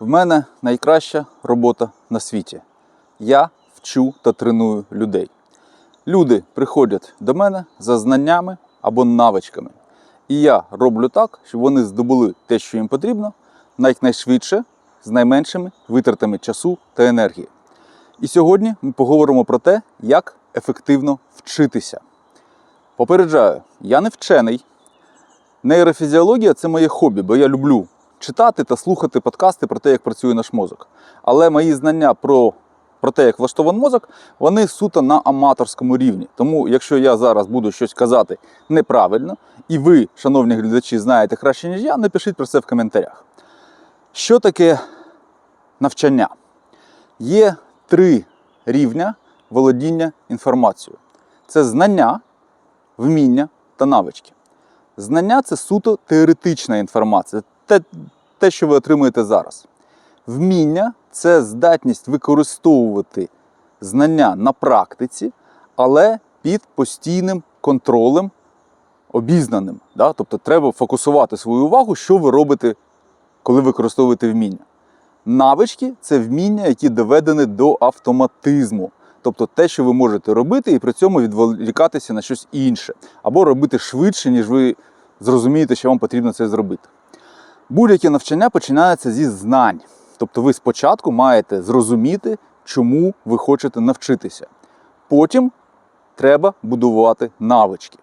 В мене найкраща робота на світі. Я вчу та треную людей. Люди приходять до мене за знаннями або навичками. І я роблю так, щоб вони здобули те, що їм потрібно, найшвидше, з найменшими витратами часу та енергії. І сьогодні ми поговоримо про те, як ефективно вчитися. Попереджаю, я не вчений. Нейрофізіологія це моє хобі, бо я люблю читати та слухати подкасти про те, як працює наш мозок. Але мої знання про, про те, як влаштований мозок, вони суто на аматорському рівні. Тому, якщо я зараз буду щось казати неправильно, і ви, шановні глядачі, знаєте краще, ніж я, напишіть про це в коментарях. Що таке навчання? Є три рівня володіння інформацією: це знання, вміння та навички. Знання це суто теоретична інформація, те, те, що ви отримуєте зараз. Вміння це здатність використовувати знання на практиці, але під постійним контролем обізнаним. Да? Тобто треба фокусувати свою увагу, що ви робите, коли використовуєте вміння. Навички це вміння, які доведені до автоматизму. Тобто те, що ви можете робити, і при цьому відволікатися на щось інше, або робити швидше, ніж ви зрозумієте, що вам потрібно це зробити. Будь-яке навчання починається зі знань. Тобто ви спочатку маєте зрозуміти, чому ви хочете навчитися. Потім треба будувати навички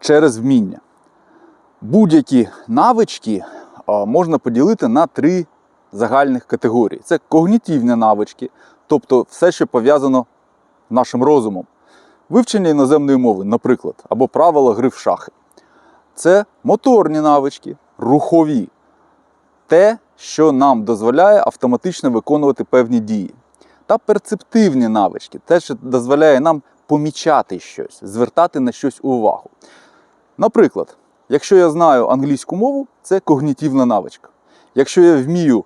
через вміння. Будь-які навички можна поділити на три загальних категорії: це когнітивні навички, тобто все, що пов'язано з нашим розумом. Вивчення іноземної мови, наприклад, або правила гри в шахи. Це моторні навички, рухові, те, що нам дозволяє автоматично виконувати певні дії. Та перцептивні навички, те, що дозволяє нам помічати щось, звертати на щось увагу. Наприклад, якщо я знаю англійську мову, це когнітивна навичка. Якщо я вмію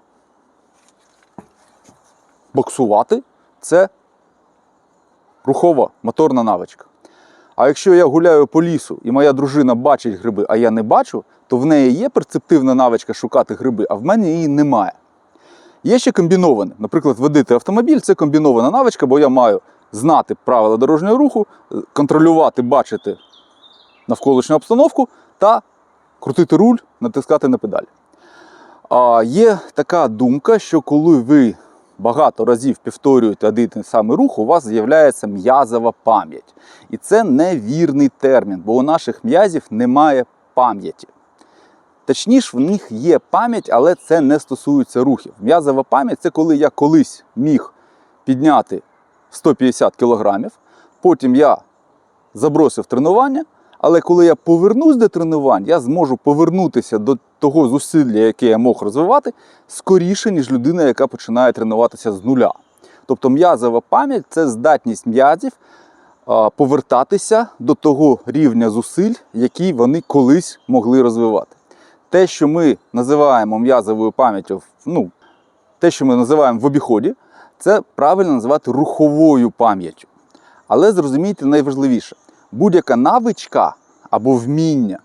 боксувати, це рухова моторна навичка. А якщо я гуляю по лісу і моя дружина бачить гриби, а я не бачу, то в неї є перцептивна навичка шукати гриби, а в мене її немає. Є ще комбіноване. Наприклад, водити автомобіль це комбінована навичка, бо я маю знати правила дорожнього руху, контролювати, бачити навколишню обстановку та крутити руль, натискати на педаль. А є така думка, що коли ви багато разів повторюєте один і самий рух, у вас з'являється м'язова пам'ять. І це невірний термін, бо у наших м'язів немає пам'яті. Точніше, в них є пам'ять, але це не стосується рухів. М'язова пам'ять це коли я колись міг підняти 150 кілограмів, потім я забросив тренування, але коли я повернусь до тренувань, я зможу повернутися до того зусилля, яке я мог розвивати, скоріше, ніж людина, яка починає тренуватися з нуля. Тобто м'язова пам'ять це здатність м'язів повертатися до того рівня зусиль, які вони колись могли розвивати. Те, що ми називаємо м'язовою пам'яттю, ну, те, що ми називаємо в обіході, це правильно називати руховою пам'яттю. Але зрозумійте найважливіше, будь-яка навичка або вміння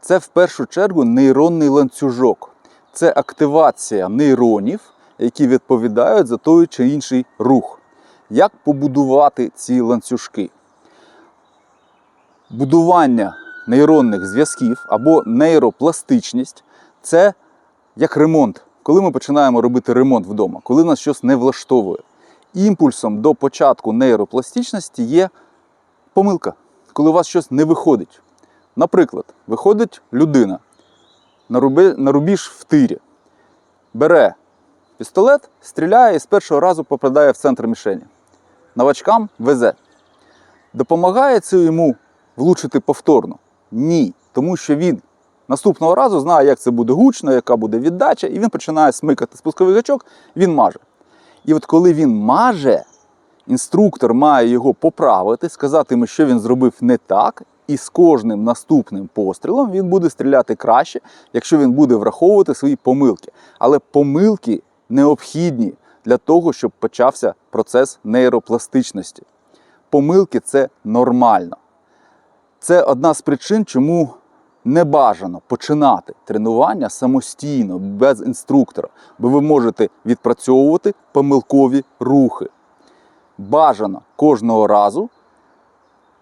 це в першу чергу нейронний ланцюжок. Це активація нейронів, які відповідають за той чи інший рух. Як побудувати ці ланцюжки? Будування нейронних зв'язків або нейропластичність це як ремонт. Коли ми починаємо робити ремонт вдома, коли нас щось не влаштовує. Імпульсом до початку нейропластичності є помилка, коли у вас щось не виходить. Наприклад, виходить людина на, рубіж в тирі, бере пістолет, стріляє і з першого разу попадає в центр мішені. Новачкам везе. Допомагає це йому влучити повторно? Ні. Тому що він наступного разу знає, як це буде гучно, яка буде віддача, і він починає смикати спусковий гачок, він маже. І от коли він маже, інструктор має його поправити, сказати йому, що він зробив не так, і з кожним наступним пострілом він буде стріляти краще, якщо він буде враховувати свої помилки. Але помилки необхідні для того, щоб почався процес нейропластичності. Помилки це нормально. Це одна з причин, чому не бажано починати тренування самостійно, без інструктора, бо ви можете відпрацьовувати помилкові рухи. Бажано кожного разу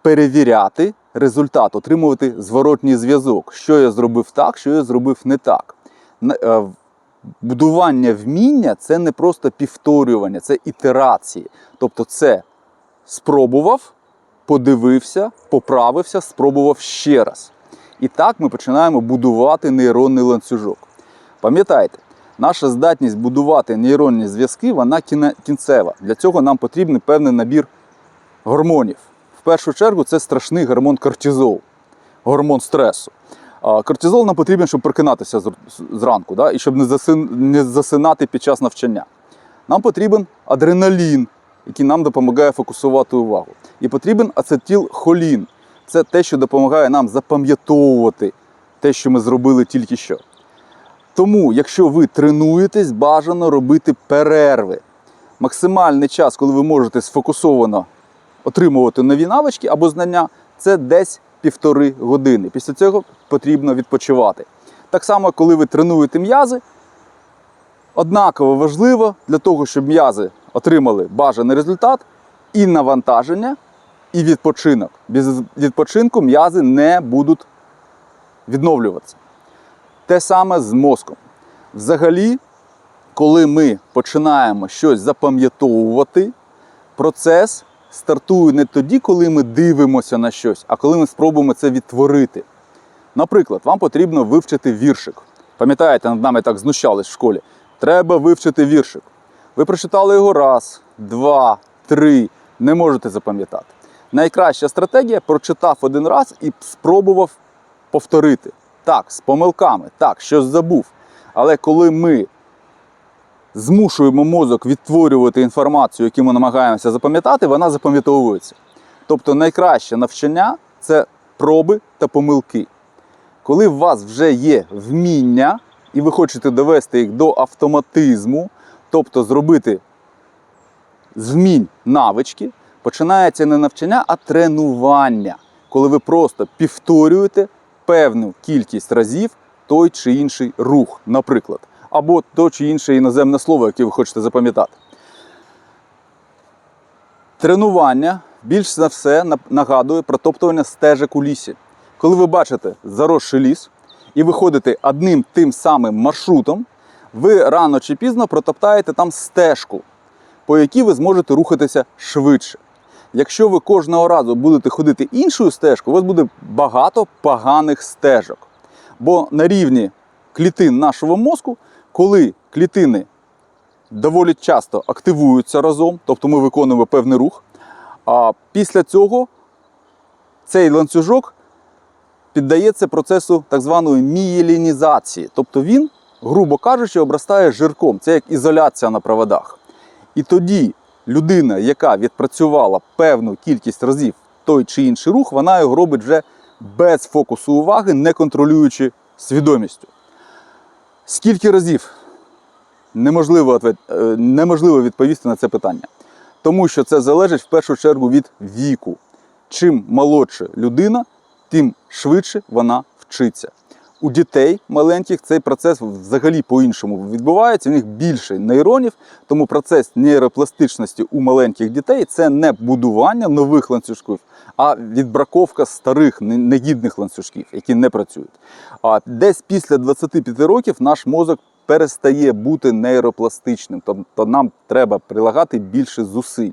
перевіряти результат, отримувати зворотній зв'язок, що я зробив так, що я зробив не так. Е, Будування вміння це не просто повторювання, це ітерації. Тобто, це спробував, подивився, поправився, спробував ще раз. І так ми починаємо будувати нейронний ланцюжок. Пам'ятайте, наша здатність будувати нейронні зв'язки вона кінцева. Для цього нам потрібен певний набір гормонів. В першу чергу це страшний гормон кортизол, гормон стресу. Кортизол нам потрібен, щоб прокинатися зранку, да? і щоб не засинати під час навчання. Нам потрібен адреналін, який нам допомагає фокусувати увагу. І потрібен ацетилхолін. Це те, що допомагає нам запам'ятовувати те, що ми зробили тільки що. Тому, якщо ви тренуєтесь, бажано робити перерви. Максимальний час, коли ви можете сфокусовано отримувати нові навички або знання, це десь півтори години. Після цього потрібно відпочивати. Так само, коли ви тренуєте м'язи, однаково важливо для того, щоб м'язи отримали бажаний результат, і навантаження, і відпочинок. Без відпочинку м'язи не будуть відновлюватися. Те саме з мозком. Взагалі, коли ми починаємо щось запам'ятовувати, процес стартує не тоді, коли ми дивимося на щось, а коли ми спробуємо це відтворити. Наприклад, вам потрібно вивчити віршик. Пам'ятаєте, над нами так знущались в школі. Треба вивчити віршик. Ви прочитали його раз, два, три, не можете запам'ятати. Найкраща стратегія прочитав один раз і спробував повторити. Так, з помилками, так, щось забув. Але коли ми змушуємо мозок відтворювати інформацію, яку ми намагаємося запам'ятати, вона запам'ятовується. Тобто найкраще навчання це проби та помилки. Коли у вас вже є вміння, і ви хочете довести їх до автоматизму, тобто зробити з вмінь навички, починається не навчання, а тренування, коли ви просто повторюєте певну кількість разів той чи інший рух, наприклад, або то чи інше іноземне слово, яке ви хочете запам'ятати. Тренування більш за все нагадує протоптування стежок у лісі. Коли ви бачите заросший ліс і ви ходите одним тим самим маршрутом, ви рано чи пізно протоптаєте там стежку, по якій ви зможете рухатися швидше. Якщо ви кожного разу будете ходити іншою стежкою, у вас буде багато поганих стежок. Бо на рівні клітин нашого мозку, коли клітини доволі часто активуються разом, тобто ми виконуємо певний рух, а після цього цей ланцюжок піддається процесу так званої мієлінізації. Тобто він, грубо кажучи, обростає жирком. Це як ізоляція на проводах. І тоді людина, яка відпрацювала певну кількість разів той чи інший рух, вона його робить вже без фокусу уваги, не контролюючи свідомістю. Скільки разів неможливо, е, неможливо відповісти на це питання. Тому що це залежить в першу чергу від віку. Чим молодша людина, тим швидше вона вчиться. У дітей маленьких цей процес взагалі по-іншому відбувається. У них більше нейронів, тому процес нейропластичності у маленьких дітей це не будування нових ланцюжків, а відбраковка старих негідних ланцюжків, які не працюють. А десь після 25 років наш мозок перестає бути нейропластичним, тобто нам треба прилагати більше зусиль.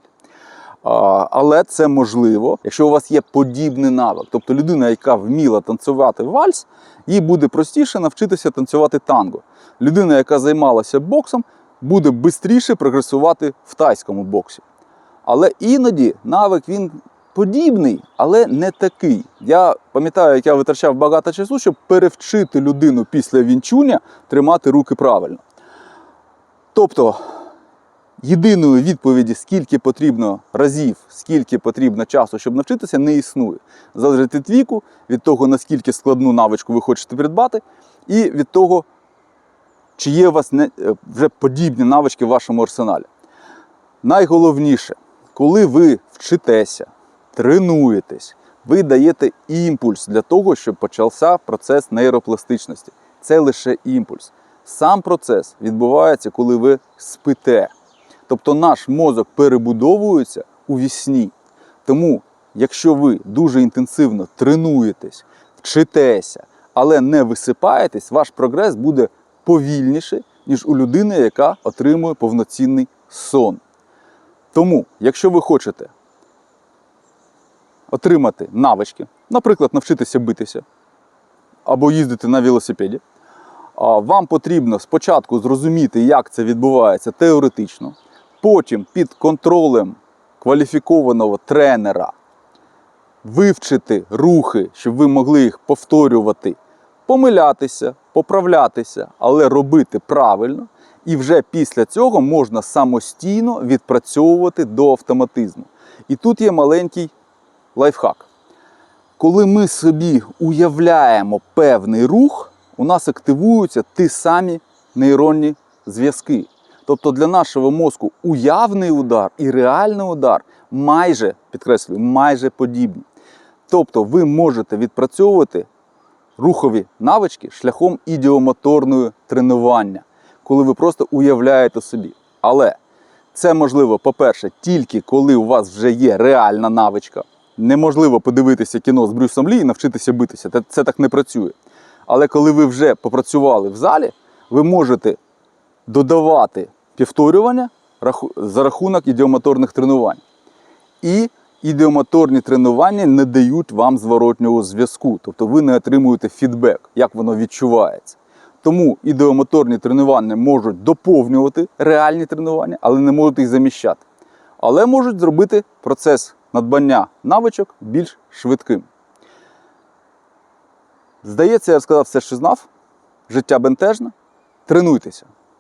Але це можливо, якщо у вас є подібний навик. Тобто людина, яка вміла танцювати вальс, їй буде простіше навчитися танцювати танго. Людина, яка займалася боксом, буде швидше прогресувати в тайському боксі. Але іноді навик він подібний, але не такий. Я пам'ятаю, як я витрачав багато часу, щоб перевчити людину після вінчуня тримати руки правильно. Тобто, єдиної відповіді, скільки потрібно разів, скільки потрібно часу, щоб навчитися, не існує. Залежить від віку, від того, наскільки складну навичку ви хочете придбати, і від того, чи є у вас е, вже подібні навички в вашому арсеналі. Найголовніше, коли ви вчитеся, тренуєтесь, ви даєте імпульс для того, щоб почався процес нейропластичності. Це лише імпульс. Сам процес відбувається, коли ви спите. Тобто наш мозок перебудовується у вісні. Тому, якщо ви дуже інтенсивно тренуєтесь, вчитеся, але не висипаєтесь, ваш прогрес буде повільніший, ніж у людини, яка отримує повноцінний сон. Тому, якщо ви хочете отримати навички, наприклад, навчитися битися або їздити на велосипеді, вам потрібно спочатку зрозуміти, як це відбувається теоретично, потім під контролем кваліфікованого тренера вивчити рухи, щоб ви могли їх повторювати, помилятися, поправлятися, але робити правильно. І вже після цього можна самостійно відпрацьовувати до автоматизму. І тут є маленький лайфхак. Коли ми собі уявляємо певний рух, у нас активуються ті самі нейронні зв'язки. Тобто для нашого мозку уявний удар і реальний удар майже, підкреслюю, майже подібні. Тобто ви можете відпрацьовувати рухові навички шляхом ідіомоторного тренування, коли ви просто уявляєте собі. Але це можливо, по-перше, тільки коли у вас вже є реальна навичка. Неможливо подивитися кіно з Брюсом Лі і навчитися битися. Це так не працює. Але коли ви вже попрацювали в залі, ви можете додавати повторювання за рахунок ідіомоторних тренувань. І ідіомоторні тренування не дають вам зворотнього зв'язку, тобто ви не отримуєте фідбек, як воно відчувається. Тому ідеомоторні тренування можуть доповнювати реальні тренування, але не можуть їх заміщати. Але можуть зробити процес надбання навичок більш швидким. Здається, я сказав все, що знав. Життя бентежне. Тренуйтеся.